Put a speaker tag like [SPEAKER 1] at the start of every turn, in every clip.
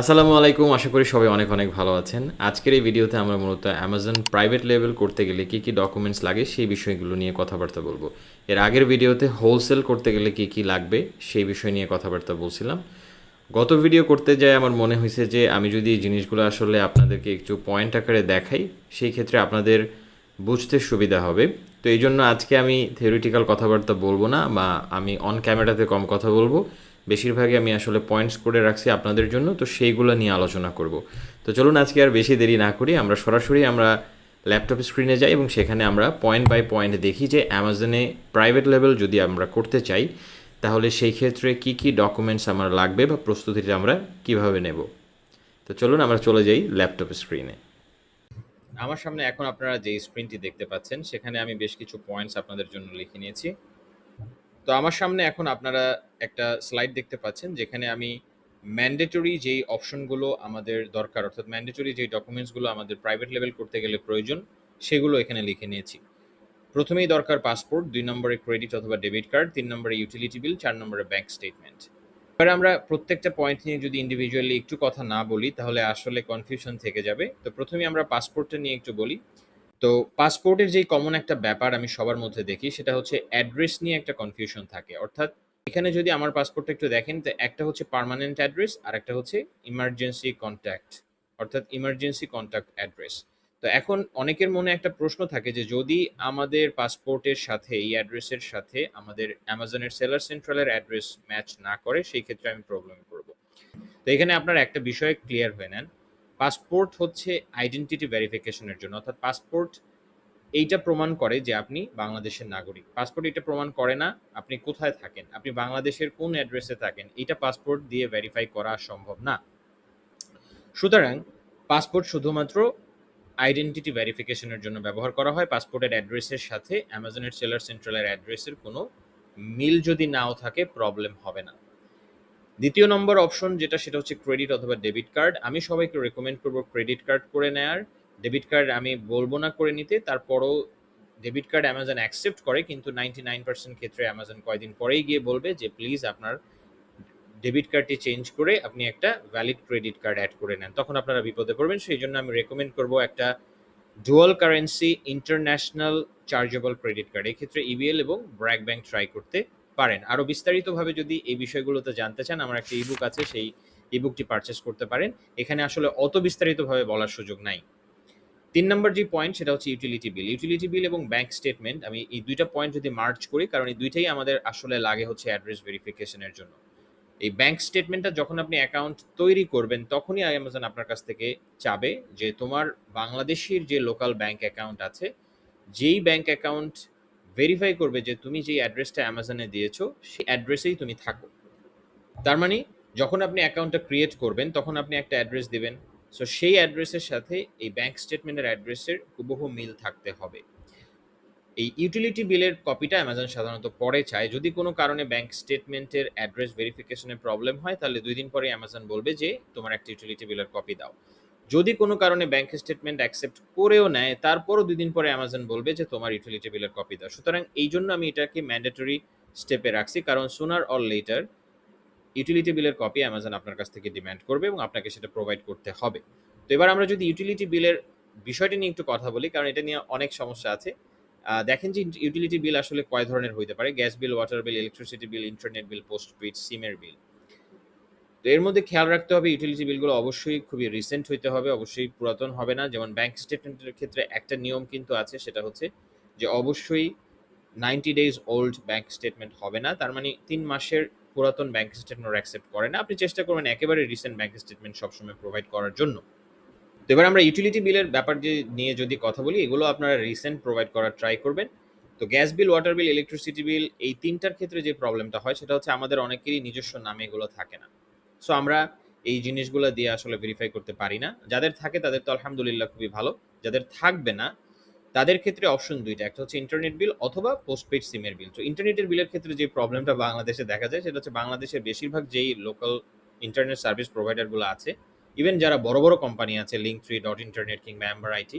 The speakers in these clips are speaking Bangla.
[SPEAKER 1] আসসালামু আলাইকুম, আশা করি সবাই অনেক অনেক ভালো আছেন। আজকের এই ভিডিওতে আমরা মূলত অ্যামাজন প্রাইভেট লেভেল করতে গেলে কী কী ডকুমেন্টস লাগে সেই বিষয়গুলো নিয়ে কথাবার্তা বলব। এর আগের ভিডিওতে হোলসেল করতে গেলে কী কী লাগবে সেই বিষয় নিয়ে কথাবার্তা বলছিলাম। গত ভিডিও করতে যায় আমার মনে হয়েছে যে আমি যদি এই জিনিসগুলো আসলে আপনাদেরকে একটু পয়েন্ট আকারে দেখাই, সেই ক্ষেত্রে আপনাদের বুঝতে সুবিধা হবে। তো এই জন্য আজকে আমি থিওরিটিক্যাল কথাবার্তা বলব না, বা আমি অন ক্যামেরাতে কম কথা বলব। বেশিরভাগই আমি আসলে পয়েন্টস করে রাখছি আপনাদের জন্য, তো সেইগুলো নিয়ে আলোচনা করব। তো চলুন আজকে আর বেশি দেরি না করি, আমরা সরাসরি আমরা ল্যাপটপ স্ক্রিনে যাই এবং সেখানে আমরা পয়েন্ট বাই পয়েন্ট দেখি যে অ্যামাজনে প্রাইভেট লেভেল যদি আমরা করতে চাই, তাহলে সেই ক্ষেত্রে কি কি ডকুমেন্টস আমার লাগবে বা প্রস্তুতিটা আমরা কীভাবে নেব? তো চলুন আমরা চলে যাই ল্যাপটপ স্ক্রিনে আমার সামনে এখন আপনারা যে স্ক্রিনটি দেখতে পাচ্ছেন, সেখানে আমি বেশ কিছু পয়েন্টস আপনাদের জন্য লিখে নিয়েছি। তো আমার সামনে এখন আপনারা একটা স্লাইড দেখতে পাচ্ছেন, যেখানে আমি ম্যান্ডেটরি যেই অপশনগুলো আমাদের দরকার, অর্থাৎ ম্যান্ডেটরি যেই ডকুমেন্টসগুলো আমাদের প্রাইভেট লেভেল করতে গেলে প্রয়োজন, সেগুলো এখানে লিখে নিয়েছি। প্রথমেই দরকার পাসপোর্ট দুই নম্বরে ক্রেডিট অথবা ডেবিট কার্ড তিন নম্বরে ইউটিলিটি বিল চার নম্বরে ব্যাংক স্টেটমেন্ট এবার আমরা প্রত্যেকটা পয়েন্ট নিয়ে যদি ইন্ডিভিজুয়ালি একটু কথা না বলি, তাহলে আসলে কনফিউশন থেকে যাবে। তো প্রথমে আমরা পাসপোর্টটা নিয়ে একটু বলি। তো পাসপোর্টের যেই কমন একটা ব্যাপার আমি সবার মধ্যে দেখি, সেটা হচ্ছে অ্যাড্রেস নিয়ে একটা কনফিউশন থাকে। অর্থাৎ এখানে যদি আমার পাসপোর্টটা একটু দেখেন, তো একটা হচ্ছে পার্মানেন্ট অ্যাড্রেস আর একটা হচ্ছে ইমার্জেন্সি কন্ট্যাক্ট অর্থাৎ ইমার্জেন্সি কন্ট্যাক্ট অ্যাড্রেস তো এখন অনেকের মনে একটা প্রশ্ন থাকে যে যদি আমাদের পাসপোর্টের সাথে, এই অ্যাড্রেসের সাথে আমাদের অ্যামাজনের সেলার সেন্ট্রালের অ্যাড্রেস ম্যাচ না করে, সেই ক্ষেত্রে আমি প্রবলেমে পড়ব। তো এখানে আপনার একটা বিষয় ক্লিয়ার হয়ে নেন। পাসপোর্ট হচ্ছে আইডেন্টিটি ভেরিফিকেশনের জন্য। অর্থাৎ পাসপোর্ট এইটা প্রমাণ করে যে আপনি বাংলাদেশের নাগরিক। পাসপোর্ট এটা প্রমাণ করে না আপনি কোথায় থাকেন। আপনি বাংলাদেশের কোন অ্যাড্রেসে থাকেন এটা পাসপোর্ট দিয়ে ভেরিফাই করা সম্ভব না। সুতরাং পাসপোর্ট শুধুমাত্র আইডেন্টিটি ভেরিফিকেশনের জন্য ব্যবহার করা হয়। পাসপোর্টের অ্যাড্রেসের সাথে অ্যামাজনের সেলার সেন্ট্রালের অ্যাড্রেসের কোনো মিল যদি নাও থাকে প্রবলেম হবে না। দ্বিতীয় নম্বর অপশন যেটা, সেটা হচ্ছে ক্রেডিট অথবা ডেবিট কার্ড আমি সবাইকে রেকমেন্ড করব ক্রেডিট কার্ড করে নেয়ার। ডেবিট কার্ড আমি বলব না করে নিতে, তারপরও ডেবিট কার্ড অ্যামাজন অ্যাকসেপ্ট করে, কিন্তু নাইনটি নাইন পার্সেন্ট ক্ষেত্রে অ্যামাজন কয়দিন পরেই গিয়ে বলবে যে প্লিজ আপনার ডেবিট কার্ডটি চেঞ্জ করে আপনি একটা ভ্যালিড ক্রেডিট কার্ড অ্যাড করে নেন। তখন আপনারা বিপদে পড়বেন। সেই জন্য আমি রেকমেন্ড করব একটা dual currency international chargeable credit card এক্ষেত্রে ইবিএল এবং ব্র্যাক ব্যাংক ট্রাই করতে পারেন। আরও বিস্তারিতভাবে যদি এই বিষয়গুলোতে জানতে চান, আমার একটা ইবুক আছে, সেই ইবুকটি পারচেস করতে পারেন। এখানে আসলে অত বিস্তারিতভাবে বলার সুযোগ নাই। তিন নম্বর যে পয়েন্ট সেটা হচ্ছে ইউটিলিটি বিল ইউটিলিটি বিল এবং ব্যাংক স্টেটমেন্ট আমি এই দুইটা পয়েন্ট যদি মার্চ করি, কারণ এই দুইটাই আমাদের আসলে লাগে হচ্ছে অ্যাড্রেস ভেরিফিকেশনের জন্য। এই ব্যাংক স্টেটমেন্টটা যখন আপনি অ্যাকাউন্ট তৈরি করবেন, তখনই অ্যামাজন আপনার কাছ থেকে চাবে যে তোমার বাংলাদেশের যে লোকাল ব্যাংক অ্যাকাউন্ট আছে, যেই ব্যাংক অ্যাকাউন্ট ভেরিফাই করবে যে তুমি যেই অ্যাড্রেসটা অ্যামাজনে দিয়েছ, সেই অ্যাড্রেসেই তুমি থাকো। তার মানে যখন আপনি অ্যাকাউন্টটা ক্রিয়েট করবেন, তখন আপনি একটা অ্যাড্রেস দিবেন। সো সেই অ্যাড্রেসের সাথে এই ব্যাংক স্টেটমেন্টের অ্যাড্রেসের হুবহু মিল থাকতে হবে। এই ইউটিলিটি বিলের কপিটা অ্যামাজন সাধারণত পরে চায়। যদি কোনো কারণে ব্যাংক স্টেটমেন্টের অ্যাড্রেস ভেরিফিকেশনে প্রবলেম হয়, তাহলে দুই দিন পরে অ্যামাজন বলবে যে, তোমার একটা ইউটিলিটি বিলের কপি দাও। যদি কোনো কারণে ব্যাংক স্টেটমেন্ট অ্যাকসেপ্ট করেও নেয়, তারপরও দুদিন পরে অ্যামাজন বলবে যে, তোমার ইউটিলিটি বিলের কপি দাও। সুতরাং এই জন্য আমি এটাকে ম্যান্ডেটরি স্টেপে রাখছি, কারণ সোনার অর লেটার ইউটিলিটি বিলের কপি অ্যামাজন আপনার কাছ থেকে ডিম্যান্ড করবে এবং আপনাকে সেটা প্রোভাইড করতে হবে। তো এবার আমরা যদি ইউটিলিটি বিলের বিষয়টি নিয়ে একটু কথা বলি, কারণ এটা নিয়ে অনেক সমস্যা আছে। দেখেন যে ইউটিলিটি বিল আসলে কয় ধরনের হইতে পারে? Gas bill water bill electricity bill internet bill postpaid সিমের বিল তো এর মধ্যে খেয়াল রাখতে হবে ইউটিলিটি বিলগুলো অবশ্যই খুবই রিসেন্ট হইতে হবে, অবশ্যই পুরাতন হবে না। যেমন ব্যাংক স্টেটমেন্টের ক্ষেত্রে একটা নিয়ম কিন্তু আছে, সেটা হচ্ছে যে অবশ্যই ninety days old bank statement হবে না। তার মানে তিন মাসের পুরাতন ব্যাংক স্টেটমেন্ট অ্যাকসেপ্ট করে না। আপনি চেষ্টা করবেন একেবারে রিসেন্ট ব্যাংক স্টেটমেন্ট সবসময় প্রোভাইড করার জন্য। তো এবার আমরা ইউটিলিটি বিলের ব্যাপার যে নিয়ে যদি কথা বলি, এগুলো আপনারা রিসেন্ট প্রোভাইড করার ট্রাই করবেন। তো gas bill water bill electricity bill এই তিনটার ক্ষেত্রে যে প্রবলেমটা হয়, সেটা হচ্ছে আমাদের অনেকেরই নিজস্ব নামে এগুলো থাকে না। সো আমরা এই জিনিসগুলো দিয়ে আসলে ভেরিফাই করতে পারি না। যাদের থাকে তাদের তো আলহামদুলিল্লাহ খুবই ভালো। যাদের থাকবে না, তাদের ক্ষেত্রে অপশন দুইটা। একটা হচ্ছে ইন্টারনেট বিল অথবা পোস্টপেড সিমের বিল তো ইন্টারনেটের বিলের ক্ষেত্রে যে প্রবলেমটা বাংলাদেশে দেখা যায়, সেটা হচ্ছে বাংলাদেশের বেশিরভাগ যেই লোকাল ইন্টারনেট সার্ভিস প্রোভাইডারগুলো আছে ইভেন যারা বড় বড় কোম্পানি আছে লিঙ্ক থ্রি ডট ইন্টারনেট কিংবা অ্যাম্বার আইটি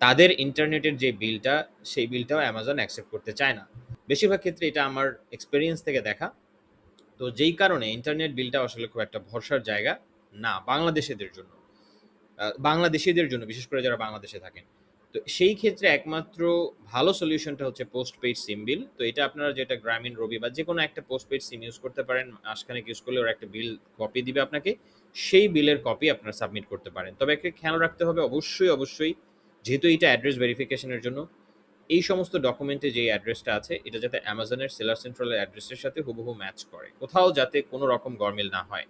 [SPEAKER 1] তাদের ইন্টারনেটের যে বিলটা সেই বিলটাও অ্যামাজন অ্যাকসেপ্ট করতে চায় না। বেশিরভাগ ক্ষেত্রে এটা আমার এক্সপিরিয়েন্স থেকে দেখা। তো যেই কারণে ইন্টারনেট বিলটা আসলে খুব একটা ভরসার জায়গা না বাংলাদেশিদের জন্য। বাংলাদেশিদের জন্য, বিশেষ করে যারা বাংলাদেশে থাকেন। তো সেই ক্ষেত্রে একমাত্র ভালো সলিউশনটা হচ্ছে পোস্ট পেইড সিম বিল তো এটা আপনারা যেটা গ্রামীণ রবি বা যে কোনো একটা পোস্ট পেইড সিম ইউজ করতে পারেন, মাসখানেক ইউজ করলে ওরা একটা বিল কপি দিবে আপনাকে। সেই বিলের কপি আপনারা সাবমিট করতে পারেন। তবে একটা খেয়াল রাখতে হবে, অবশ্যই অবশ্যই, যেহেতু এটা অ্যাড্রেস ভেরিফিকেশনের জন্য এই সমস্ত ডকুমেন্টে যে অ্যাড্রেসটা আছে, এটা যাতে অ্যামাজনের সেলার সেন্ট্রালের অ্যাড্রেসের সাথে হুবহু ম্যাচ করে। কোথাও যাতে কোনো রকম গরমিল না হয়।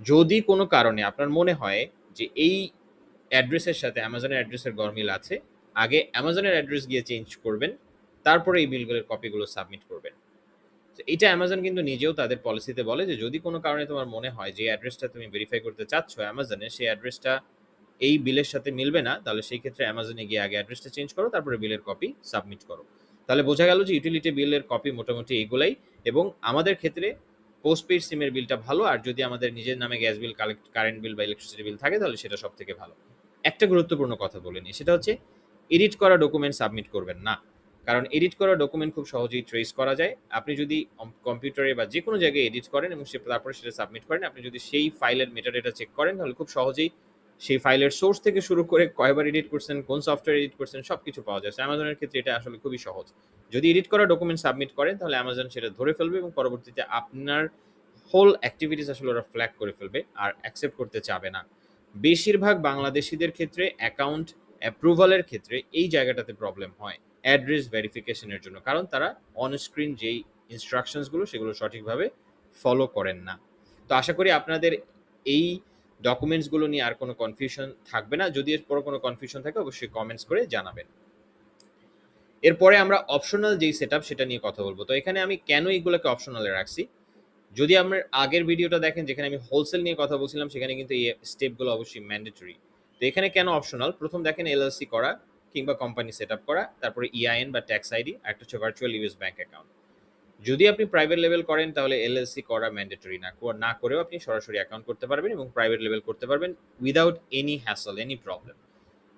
[SPEAKER 1] যদি কোনো কারণে আপনার মনে হয় যে এই অ্যাড্রেসের সাথে অ্যামাজনের অ্যাড্রেসের গরমিল আছে, আগে অ্যামাজনের অ্যাড্রেস গিয়ে চেঞ্জ করবেন, তারপরে এই বিলগুলোর কপিগুলো সাবমিট করবেন। এটা অ্যামাজন কিন্তু নিজেও তাদের পলিসিতে বলে যে, যদি কোনো কারণে তোমার মনে হয় যে অ্যাড্রেসটা তুমি ভেরিফাই করতে চাচ্ছ অ্যামাজনে সেই অ্যাড্রেসটা এই বিলের সাথে মিলবে না, তাহলে সেই ক্ষেত্রে অ্যামাজনে গিয়ে আগে অ্যাড্রেসটা চেঞ্জ করো, তারপরে বিলের কপি সাবমিট করো। তাহলে বোঝা গেল যে ইউটিলিটি বিলের কপি মোটামুটি এইগুলাই এবং আমাদের ক্ষেত্রে পোস্টপেড সিমের বিলটা ভালো, আর যদি আমাদের নিজের নামে gas bill collect current bill বা ইলেকট্রিসিটি বিল থাকে, তাহলে সেটা সব থেকে ভালো। একটা গুরুত্বপূর্ণ কথা বলে নিই, সেটা হচ্ছে এডিট করা ডকুমেন্ট সাবমিট করবেন না। কারণ এডিট করা ডকুমেন্ট খুব সহজেই ট্রেস করা যায়। আপনি যদি কম্পিউটারে বা যে কোনো জায়গায় এডিট করেন এবং সে, তারপরে সেটা সাবমিট করেন, আপনি যদি সেই ফাইলের মেটাডেটা চেক করেন, তাহলে খুব সহজেই সেই ফাইলের সোর্স থেকে শুরু করে কয়বার এডিট করছেন, কোন সফটওয়্যার এডিট করছেন সব কিছু পাওয়া যায়। অ্যামাজনের ক্ষেত্রে এটা আসলে খুবই সহজ। যদি এডিট করা ডকুমেন্ট সাবমিট করেন তাহলে অ্যামাজন সেটা ধরে ফেলবে এবং পরবর্তীতে আপনার হোল অ্যাক্টিভিটিস আসলে ওরা ফ্ল্যাগ করে ফেলবে আর অ্যাকসেপ্ট করতে চাবে না। বেশিরভাগ বাংলাদেশিদের ক্ষেত্রে অ্যাকাউন্ট অ্যাপ্রুভালের ক্ষেত্রে এই জায়গাটাতে প্রবলেম হয় অ্যাড্রেস ভেরিফিকেশনের জন্য। কারণ তারা অনস্ক্রিন যেই ইনস্ট্রাকশনসগুলো সেগুলো সঠিকভাবে ফলো করেন না। তো আশা করি আপনাদের এই ডকুমেন্টসগুলো নিয়ে আর কোনো কনফিউশন থাকবে না। যদি এরপর কোনো কনফিউশন থাকে, অবশ্যই কমেন্টস করে জানাবেন। এরপরে আমরা অপশনাল যেই সেট সেটা নিয়ে কথা বলব। তো এখানে আমি কেন এইগুলোকে অপশনালে রাখছি? যদি আমার আগের ভিডিওটা দেখেন, যেখানে আমি হোলসেল নিয়ে কথা বলছিলাম, সেখানে কিন্তু এই স্টেপগুলো অবশ্যই ম্যান্ডেটরি তো এখানে কেন অপশনাল প্রথম দেখেন এলএলসি করা কিংবা কোম্পানি সেট করা, তারপরে ইআইএন বা ট্যাক্স আইডি একটা হচ্ছে ভার্চুয়াল ইউএস ব্যাঙ্ক অ্যাকাউন্ট যদি আপনি প্রাইভেট লেভেল করেন, তাহলে এলএলসি করা ম্যান্ডেটরি না না করেও আপনি সরাসরি অ্যাকাউন্ট করতে পারবেন এবং প্রাইভেট লেভেল করতে পারবেন without any hassle any problem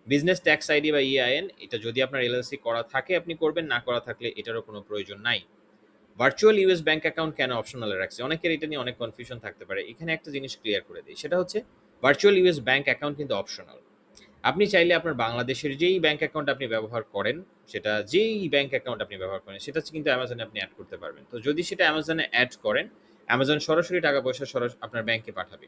[SPEAKER 1] business tax ID বা ইআইএন এটা যদি আপনার এলএলসি করা থাকে, আপনি করবেন, না করা থাকলে এটারও কোনো প্রয়োজন নাই। ভার্চুয়াল ইউএস ব্যাংক অ্যাকাউন্ট কেন অপশনালে রাখছে? অনেকের এটা নিয়ে অনেক কনফিউশন থাকতে পারে। এখানে একটা জিনিস ক্লিয়ার করে দিই, সেটা হচ্ছে ভার্চুয়াল ইউএস ব্যাংক অ্যাকাউন্ট কিন্তু অপশনাল আপনি চাইলে আপনার বাংলাদেশের যেই ব্যাংক অ্যাকাউন্ট আপনি ব্যবহার করেন, সেটা যেই ব্যাংক অ্যাকাউন্ট আপনি ব্যবহার করেন, সেটা কিন্তু অ্যামাজনে আপনি অ্যাড করতে পারবেন। তো যদি সেটা অ্যামাজনে অ্যাড করেন অ্যামাজন সরাসরি টাকা পয়সা সরাসরি আপনার ব্যাংকে পাঠাবে।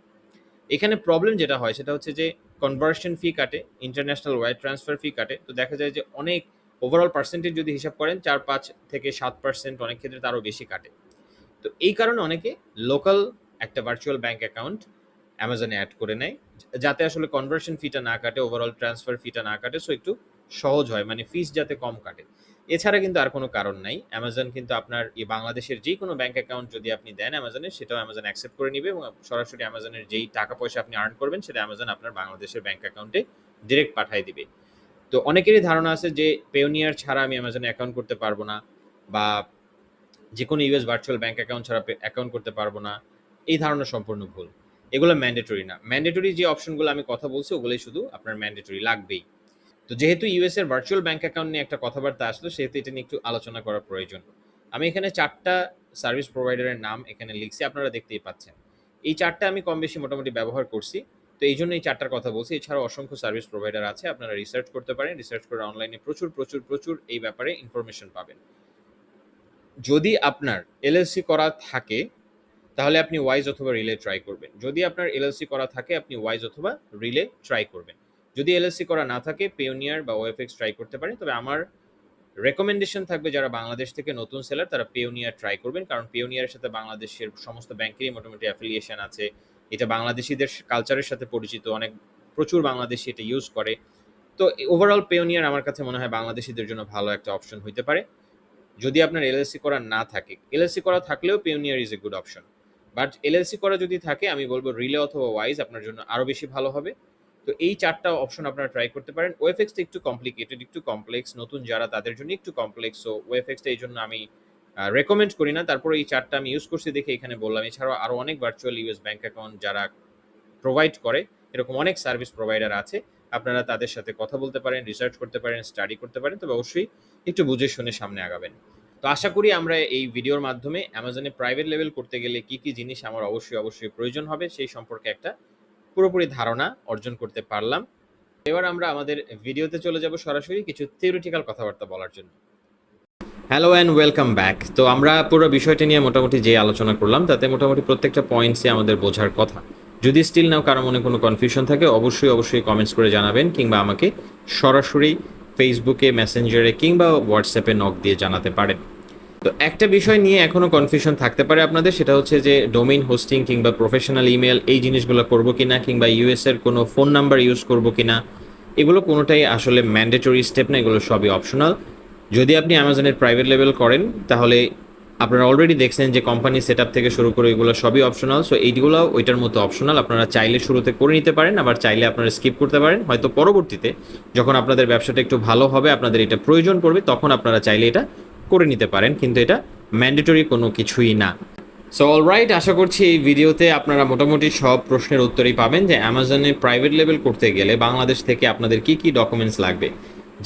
[SPEAKER 1] এখানে প্রবলেম যেটা হয়, সেটা হচ্ছে যে কনভার্সন ফি কাটে ইন্টারন্যাশনাল ওয়ার ট্রান্সফার ফি কাটে। তো দেখা যায় যে অনেক ওভারঅল পার্সেন্টেজ যদি হিসাব করেন চার পাঁচ থেকে সাত পার্সেন্ট অনেক ক্ষেত্রে তারও বেশি কাটে। তো এই কারণে অনেকে লোকাল একটা ভার্চুয়াল ব্যাংক অ্যাকাউন্ট অ্যামাজনে অ্যাড করে নেয়। যাতে আসলে কনভার্সন ফিটা না কাটে ওভারঅল ট্রান্সফার ফিটা না কাটে সো একটু সহজ হয় মানে ফিস যাতে কম কাটে। এছাড়া কিন্তু আর কোনো কারণ নাই। অ্যামাজন কিন্তু আপনার এই বাংলাদেশের যে কোনো ব্যাঙ্ক অ্যাকাউন্ট যদি আপনি দেন অ্যামাজনে সেটাও অ্যামাজন অ্যাকসেপ্ট করে নিবে এবং সরাসরি অ্যামাজনের যেই টাকা পয়সা আপনি আর্ন করবেন, সেটা অ্যামাজন আপনার বাংলাদেশের ব্যাঙ্ক অ্যাকাউন্টে ডিরেক্ট পাঠিয়ে দিবে। তো অনেকেরই ধারণা আছে যে পেওনিয়ার ছাড়া আমি অ্যামাজনে অ্যাকাউন্ট করতে পারব না বা যে কোনো ইউএস ভার্চুয়াল ব্যাঙ্ক অ্যাকাউন্ট ছাড়া অ্যাকাউন্ট করতে পারব না। এই ধারণা সম্পূর্ণ ভুল। এগুলো ম্যান্ডেটরি না। ম্যান্ডেটরি যে অপশনগুলো আমি কথা বলছি, ওগুলোই শুধু আপনার ম্যান্ডেটরি লাগবেই। তো যেহেতু ইউএস এর ভার্চুয়াল ব্যাংক অ্যাকাউন্ট নিয়ে একটা কথাবার্তা আসলো, সেহেতু এটা নিয়ে একটু আলোচনা করা প্রয়োজন। আমি এখানে চারটা সার্ভিস প্রোভাইডারের নাম এখানে লিখছি, আপনারা দেখতেই পাচ্ছেন। এই চারটা আমি কম বেশি মোটামুটি ব্যবহার করছি। তো এই জন্য এই চারটার কথা বলছি। এছাড়াও অসংখ্য সার্ভিস প্রোভাইডার আছে, আপনারা রিসার্চ করতে পারেন। রিসার্চ করে অনলাইনে প্রচুর প্রচুর প্রচুর এই ব্যাপারে ইনফরমেশন পাবেন। যদি আপনার এলএলসি করা থাকে তাহলে আপনি ওয়াইজ অথবা রিলে ট্রাই করবেন। যদি আপনার এলএলসি করা থাকে, আপনি ওয়াইজ অথবা রিলে ট্রাই করবেন। যদি এলএলসি করা না থাকে পেওনিয়ার বা ওএফএক্স ট্রাই করতে পারেন। তবে আমার রেকমেন্ডেশন থাকবে যারা বাংলাদেশ থেকে নতুন সেলার তারা পেওনিয়ার ট্রাই করবেন। কারণ পেওনিয়ারের সাথে বাংলাদেশের সমস্ত ব্যাংকেরই মোটামুটি অ্যাফিলিয়েশন আছে। এটা বাংলাদেশিদের কালচারের সাথে পরিচিত। অনেক, প্রচুর বাংলাদেশি এটা ইউজ করে। তো ওভারঅল পেওনিয়ার আমার কাছে মনে হয় বাংলাদেশিদের জন্য ভালো একটা অপশন হইতে পারে। যদি আপনার এলএলসি করা না থাকে এলএলসি করা থাকলেও Payoneer is a good option but LLC করা যদি থাকে, আমি বলব রিলে অথবা ওয়াইজ আপনার জন্য আরও বেশি ভালো হবে। তো এই চারটা অপশন আপনারা ট্রাই করতে পারেন। ওয়েফএক্সটা একটু কমপ্লিকেটেড একটু কমপ্লেক্স নতুন যারা তাদের জন্য একটু কমপ্লেক্স সো ওয়েফএক্সটা এই জন্য আমি রেকমেন্ড করি না। তারপরে এই চারটা আমি ইউজ করছি দেখে এখানে বললাম। এছাড়াও আরও অনেক ভার্চুয়াল ইউএস ব্যাংক অ্যাকাউন্ট যারা প্রোভাইড করে, এরকম অনেক সার্ভিস প্রোভাইডার আছে। আপনারা তাদের সাথে কথা বলতে পারেন রিসার্চ করতে পারেন স্টাডি করতে পারেন। তবে অবশ্যই একটু বুঝে শুনে সামনে আগাবেন। তো আশা করি আমরা এই ভিডিওর মাধ্যমে অ্যামাজনে প্রাইভেট লেভেল করতে গেলে কি কি জিনিস আমার অবশ্যই অবশ্যই প্রয়োজন হবে সেই সম্পর্কে একটা পুরোপুরি ধারণা অর্জন করতে পারলাম। এবার আমরা আমাদের ভিডিওতে চলে যাব সরাসরি কিছু থিওরিটিক্যাল কথাবার্তা বলার জন্য। হ্যালো অ্যান্ড ওয়েলকাম ব্যাক তো আমরা পুরো বিষয়টা নিয়ে মোটামুটি যে আলোচনা করলাম, তাতে মোটামুটি প্রত্যেকটা পয়েন্টসে আমাদের বোঝার কথা। যদি স্টিল নাও কারও মনে কোনো কনফিউশন থাকে, অবশ্যই অবশ্যই কমেন্টস করে জানাবেন কিংবা আমাকে সরাসরি ফেসবুকে মেসেঞ্জারে কিংবা হোয়াটসঅ্যাপে নক দিয়ে জানাতে পারেন। তো একটা বিষয় নিয়ে এখনও কনফিউশন থাকতে পারে আপনাদের, সেটা হচ্ছে যে ডোমেইন হোস্টিং কিংবা প্রফেশনাল ইমেল এই জিনিসগুলো করব কিনা কিংবা ইউএস এর কোনো ফোন নাম্বার ইউজ করব কিনা, এগুলো কোনোটাই আসলে ম্যান্ডেটরি স্টেপ না, এগুলো সবই অপশনাল যদি আপনি অ্যামাজনের প্রাইভেট লেভেল করেন, তাহলে আপনারা অলরেডি দেখছেন যে কোম্পানি সেট থেকে শুরু করে এগুলো সবই অপশনাল সো এইগুলো ওইটার মতো অপশনাল আপনারা চাইলে শুরুতে করে নিতে পারেন, আবার চাইলে আপনারা স্কিপ করতে পারেন। হয়তো পরবর্তীতে যখন আপনাদের ব্যবসাটা একটু ভালো হবে, আপনাদের এটা প্রয়োজন পড়বে, তখন আপনারা চাইলে এটা করে নিতে পারেন, কিন্তু এটা ম্যান্ডেটরি কোনো কিছুই না। সো অলরাইট আশা করছি এই ভিডিওতে আপনারা মোটামুটি সব প্রশ্নের উত্তরই পাবেন যে অ্যামাজনে প্রাইভেট লেভেল করতে গেলে বাংলাদেশ থেকে আপনাদের কি কি ডকুমেন্টস লাগবে।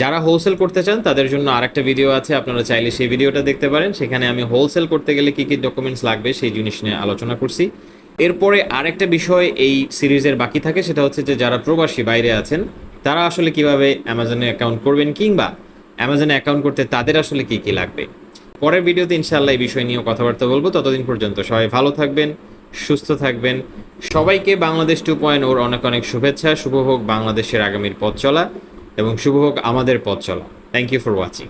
[SPEAKER 1] যারা হোলসেল করতে চান, তাদের জন্য আরেকটা ভিডিও আছে, আপনারা চাইলে সেই ভিডিওটা দেখতে পারেন। সেখানে আমি হোলসেল করতে গেলে কি কি ডকুমেন্টস লাগবে সেই জিনিস নিয়ে আলোচনা করছি। এরপরে আরেকটা বিষয় এই সিরিজের বাকি থাকে, সেটা হচ্ছে যে যারা প্রবাসী বাইরে আছেন, তারা আসলে কীভাবে অ্যামাজনে অ্যাকাউন্ট করবেন কিংবা অ্যামাজনে অ্যাকাউন্ট করতে তাদের আসলে কি কি লাগবে? পরের ভিডিওতে ইনশাআল্লাহ এই বিষয় নিয়েও কথাবার্তা বলব। ততদিন পর্যন্ত সবাই ভালো থাকবেন, সুস্থ থাকবেন। সবাইকে বাংলাদেশ টু পয়েন্ট ওর অনেক অনেক শুভেচ্ছা। শুভ হোক বাংলাদেশের আগামীর পথ চলা। এবং শুভ হোক আমাদের পথ চলা। Thank you for watching